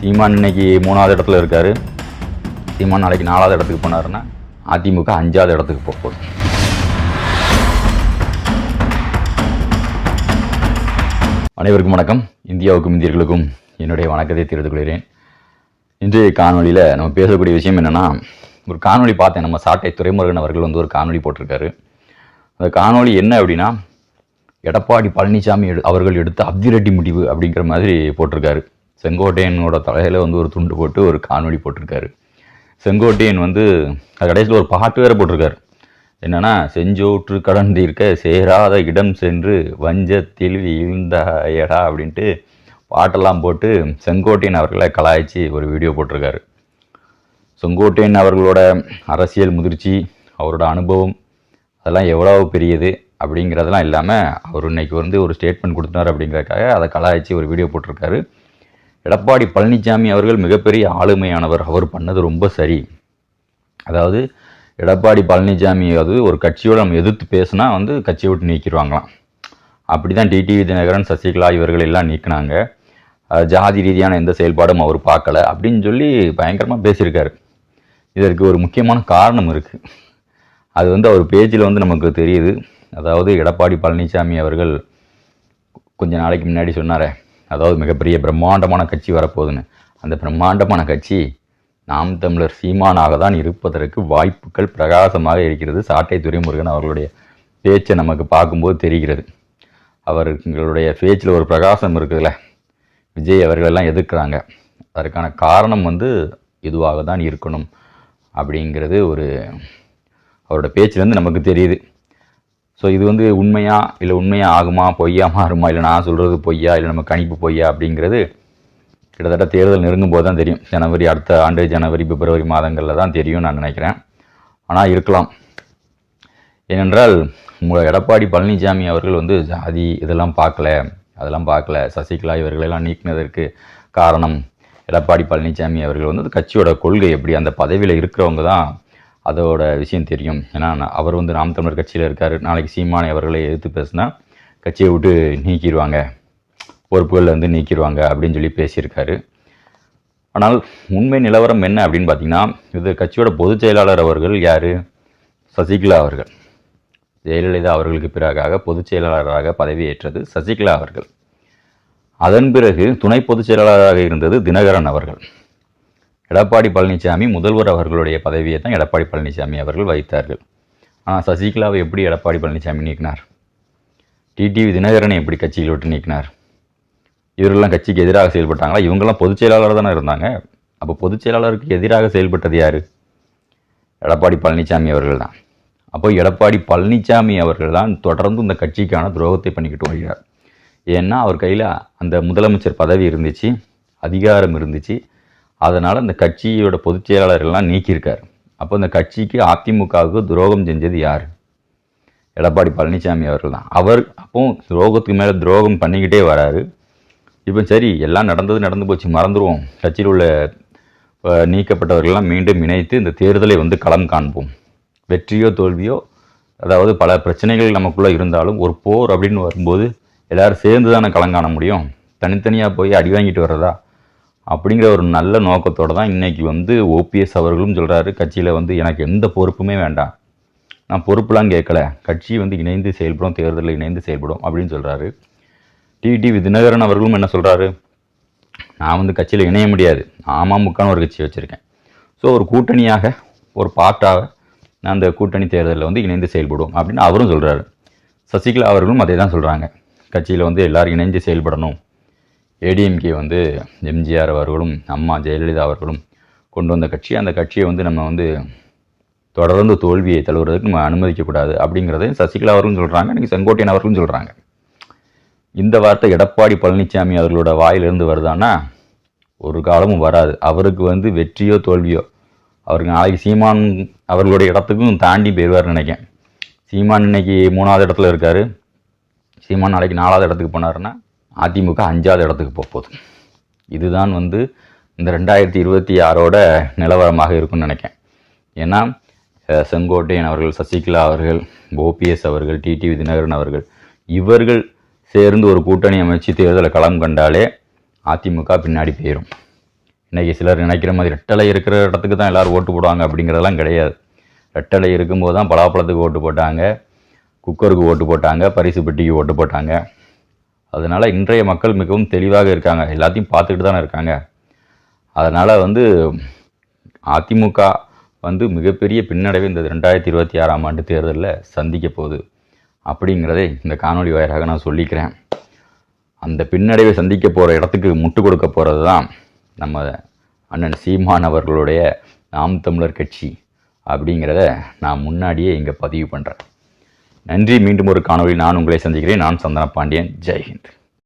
சீமான் இன்னைக்கு மூணாவது இடத்துல இருக்காரு. சீமான் நாளைக்கு நாலாவது இடத்துக்கு போனாருன்னா அதிமுக அஞ்சாவது இடத்துக்கு போக போகுது. அனைவருக்கும் வணக்கம். இந்தியாவுக்கும் இந்தியர்களுக்கும் என்னுடைய வணக்கத்தை தெரிவித்துக் கொள்கிறேன். இன்றைய காணொலியில் நம்ம பேசக்கூடிய விஷயம் என்னென்னா ஒரு காணொளி பார்த்தேன். நம்ம சாட்டை துரைமுருகன் அவர்கள் வந்து ஒரு காணொளி போட்டிருக்காரு. அந்த காணொளி என்ன அப்படின்னா எடப்பாடி பழனிசாமி எடு அவர்கள் எடுத்த அப்திரெட்டி முடிவு அப்படிங்கிற மாதிரி போட்டிருக்காரு. செங்கோட்டையனோட தலையில் வந்து ஒரு துண்டு போட்டு ஒரு காணொலி போட்டிருக்காரு. செங்கோட்டையன் வந்து அது கடைசியில் ஒரு பாட்டு வேற போட்டிருக்காரு. என்னன்னா செஞ்சோற்று கடந்திருக்க சேராத இடம் சென்று வஞ்சத்தில் வீழ்ந்தாயடா அப்படின்ட்டு பாட்டெல்லாம் போட்டு செங்கோட்டையன் அவர்களை கலாய்ச்சி ஒரு வீடியோ போட்டிருக்காரு. செங்கோட்டையன் அவர்களோட அரசியல் முதிர்ச்சி அவரோட அனுபவம் அதெல்லாம் எவ்வளோ பெரியது அப்படிங்கிறதெல்லாம் இல்லாமல் அவர் இன்னைக்கு வந்து ஒரு ஸ்டேட்மெண்ட் கொடுத்தார் அப்படிங்கிறதுக்காக அதை கலாய்ச்சி ஒரு வீடியோ போட்டிருக்காரு. எடப்பாடி பழனிசாமி அவர்கள் மிகப்பெரிய ஆளுமையானவர். அவர் பண்ணது ரொம்ப சரி. அதாவது எடப்பாடி பழனிசாமி அது ஒரு கட்சியோட நம்ம எதிர்த்து பேசினா வந்து கட்சியை விட்டு நீக்கிடுவாங்களாம். அப்படி தான் டிடிவி தினகரன் சசிகலா இவர்கள் எல்லாம் நீக்கினாங்க. ஜாதி ரீதியான எந்த செயல்பாடும் அவர் பார்க்கல அப்படின்னு சொல்லி பயங்கரமாக பேசியிருக்காரு. இதற்கு ஒரு முக்கியமான காரணம் இருக்குது அது வந்து அவர் பேஜில் வந்து நமக்கு தெரியுது. அதாவது எடப்பாடி பழனிசாமி அவர்கள் கொஞ்ச நாளைக்கு முன்னாடி சொன்னாரே அதாவது மிகப்பெரிய பிரம்மாண்டமான கட்சி வரப்போகுதுன்னு. அந்த பிரம்மாண்டமான கட்சி நாம் தமிழர் சீமானாக தான் இருப்பதற்கு வாய்ப்புகள் பிரகாசமாக இருக்கிறது. சாட்டை துரைமுருகன் அவர்களுடைய பேச்சை நமக்கு பார்க்கும்போது தெரிகிறது. அவர்களுடைய பேச்சில் ஒரு பிரகாசம் இருக்குதுல்ல. விஜய் அவர்களெல்லாம் எதிர்க்கிறாங்க அதற்கான காரணம் வந்து இதுவாக தான் இருக்கணும் அப்படிங்கிறது ஒரு அவரோட பேச்சிலேருந்து நமக்கு தெரியுது. ஸோ இது வந்து உண்மையா இல்லை உண்மையாக ஆகுமா பொய்யா மாறுமா இல்லை நான் சொல்கிறது பொய்யா இல்லை நம்ம கணிப்பு பொய்யா அப்படிங்கிறது கிட்டத்தட்ட தேர்தல் நெருங்கும் போது தான் தெரியும். ஜனவரி அடுத்த ஆண்டு ஜனவரி பிப்ரவரி மாதங்களில் தான் தெரியும் நான் நினைக்கிறேன். ஆனால் இருக்கலாம். ஏனென்றால் உங்கள் எடப்பாடி பழனிசாமி அவர்கள் வந்து ஜாதி இதெல்லாம் பார்க்கல அதெல்லாம் பார்க்கல. சசிகலா இவர்களெல்லாம் நீக்கினதற்கு காரணம் எடப்பாடி பழனிசாமி அவர்கள் வந்து கட்சியோட கொள்கை எப்படி அந்த பதவியில் இருக்கிறவங்க தான் அதோட விஷயம் தெரியும். ஏன்னா நான் அவர் வந்து நாம் தமிழர் கட்சியில் இருக்கார். நாளைக்கு சீமானை அவர்களை எதிர்த்து பேசினா கட்சியை விட்டு நீக்கிடுவாங்க. பொறுப்புகளில் வந்து நீக்கிடுவாங்க அப்படின்னு சொல்லி பேசியிருக்காரு. ஆனால் உண்மை நிலவரம் என்ன அப்படின்னு பார்த்தீங்கன்னா இது கட்சியோட பொதுச் செயலாளர் அவர்கள் யார்? சசிகலா அவர்கள். ஜெயலலிதா அவர்களுக்கு பிறகாக பொதுச் செயலாளராக பதவியேற்றது சசிகலா அவர்கள். அதன் பிறகு துணை பொதுச் செயலாளராக இருந்தது தினகரன் அவர்கள். எடப்பாடி பழனிசாமி முதல்வர் அவர்களுடைய பதவியை தான் எடப்பாடி பழனிசாமி அவர்கள் வைத்தார்கள் ஆனால் சசிகலாவை எப்படி எடப்பாடி பழனிசாமி நீக்கினார்? டிடிவி தினகரனை எப்படி கட்சியில் விட்டு நீக்கினார்? இவரெல்லாம் கட்சிக்கு எதிராக செயல்பட்டாங்களா? இவங்கெல்லாம் பொதுச் செயலாளர் தானே இருந்தாங்க. அப்போ பொதுச் செயலாளருக்கு எதிராக செயல்பட்டது யார்? எடப்பாடி பழனிசாமி அவர்கள் தான். அப்போ எடப்பாடி பழனிசாமி அவர்கள் தான் தொடர்ந்து இந்த கட்சிக்கான துரோகத்தை பண்ணிக்கிட்டு வருகிறார். ஏன்னா அவர் கையில் அந்த முதலமைச்சர் பதவி இருந்துச்சு அதிகாரம் இருந்துச்சு. அதனால் அந்த கட்சியோட பொதுச் செயலாளர்கள்லாம் நீக்கியிருக்கார். அப்போ இந்த கட்சிக்கு அதிமுகவுக்கு துரோகம் செஞ்சது யார்? எடப்பாடி பழனிசாமி அவர்கள் தான். அவர் அப்போ துரோகத்துக்கு மேலே துரோகம் பண்ணிக்கிட்டே வராரு. இப்போ சரி எல்லாம் நடந்தது நடந்து போச்சு மறந்துடுவோம் கட்சியில் உள்ள நீக்கப்பட்டவர்கள்லாம் மீண்டும் இணைத்து இந்த தேர்தலை வந்து களம் காண்போம். வெற்றியோ தோல்வியோ அதாவது பல பிரச்சனைகள் நமக்குள்ளே இருந்தாலும் ஒரு போர் அப்படின்னு வரும்போது எல்லோரும் சேர்ந்து தானே களம் காண முடியும்? தனித்தனியாக போய் அடி வாங்கிட்டு வர்றதா? அப்படிங்கிற ஒரு நல்ல நோக்கத்தோடு தான் இன்றைக்கி வந்து ஓபிஎஸ் அவர்களும் சொல்கிறாரு கட்சியில் வந்து எனக்கு எந்த பொறுப்புமே வேண்டாம். நான் பொறுப்புலாம் கேட்கல. கட்சி வந்து இணைந்து செயல்படும் தேர்தலில் இணைந்து செயல்படும் அப்படின்னு சொல்கிறாரு டிடிவி தினகரன் அவர்களும் என்ன சொல்கிறாரு நான் வந்து கட்சியில் இணைய முடியாது. அமமுகன்னு ஒரு கட்சி வச்சுருக்கேன். ஸோ ஒரு கூட்டணியாக ஒரு பார்ட்டாக நான் அந்த கூட்டணி தேர்தலில் வந்து இணைந்து செயல்படும் அப்படின்னு அவரும் சொல்கிறாரு சசிகலா அவர்களும் அதே தான் சொல்கிறாங்க கட்சியில் வந்து எல்லோரும் இணைந்து செயல்படணும். ஏடிஎம்கே வந்து எம்ஜிஆர் அவர்களும் அம்மா ஜெயலலிதா அவர்களும் கொண்டு வந்த கட்சி. அந்த கட்சியை வந்து நம்ம வந்து தொடர்ந்து தோல்வியை தழுவுறதுக்கு நம்ம அனுமதிக்கக்கூடாது அப்படிங்கிறதையும் சசிகலா அவர்களும் சொல்கிறாங்க இன்றைக்கி செங்கோட்டையன் அவர்களும் சொல்கிறாங்க இந்த வார்த்தை எடப்பாடி பழனிசாமி அவர்களோட வாயிலிருந்து வருதானா ஒரு காலமும் வராது. அவருக்கு வந்து வெற்றியோ தோல்வியோ அவருக்கு நாளைக்கு சீமான் அவர்களுடைய இடத்துக்கும் தாண்டி போயிடுவார்னு நினைக்கிறேன். சீமான் இன்னைக்கு மூணாவது இடத்துல இருக்கார். சீமான் நாளைக்கு நாலாவது இடத்துக்கு போனாருன்னா அதிமுக அஞ்சாவது இடத்துக்கு போக போகுது. இதுதான் வந்து இந்த ரெண்டாயிரத்தி இருபத்தி ஆறோட நிலவரமாக இருக்கும்னு நினைக்கேன் ஏன்னா செங்கோட்டையன் அவர்கள் சசிகலா அவர்கள் ஓபிஎஸ் அவர்கள் டிடி தினகரன் அவர்கள் இவர்கள் சேர்ந்து ஒரு கூட்டணி அமைச்சு தேர்தலை களம் கண்டாலே அதிமுக பின்னாடி போயிடும் இன்றைக்கி சிலர் நினைக்கிற மாதிரி ரெட்டலை இருக்கிற இடத்துக்கு தான் எல்லோரும் ஓட்டு போடுவாங்க அப்படிங்கிறதெல்லாம் கிடையாது. ரெட்டலை இருக்கும்போது தான் பலாப்பழத்துக்கு ஓட்டு போட்டாங்க குக்கருக்கு ஓட்டு போட்டாங்க பரிசு பெட்டிக்கு ஓட்டு போட்டாங்க. அதனால் இன்றைய மக்கள் மிகவும் தெளிவாக இருக்காங்க. எல்லாத்தையும் பார்த்துக்கிட்டு தானே இருக்காங்க. அதனால் வந்து அதிமுக வந்து மிகப்பெரிய பின்னடைவை இந்த ரெண்டாயிரத்தி இருபத்தி ஆறாம் ஆண்டு தேர்தலில் சந்திக்க போகுது. அப்படிங்கிறதே இந்த காணொளி வாயிலாக நான் சொல்லிக்கிறேன். அந்த பின்னடைவை சந்திக்க போகிற இடத்துக்கு முட்டு கொடுக்க போகிறது தான் நம்ம அண்ணன் சீமான் அவர்களுடைய நாம் தமிழர் கட்சி அப்படிங்கிறத நான் முன்னாடியே இங்கே பதிவு பண்ணுறேன் நன்றி. மீண்டும் ஒரு காணொளி நான் உங்களை சந்திக்கிறேன். நான் சந்தன பாண்டியன் ஜெய்ஹிந்த்.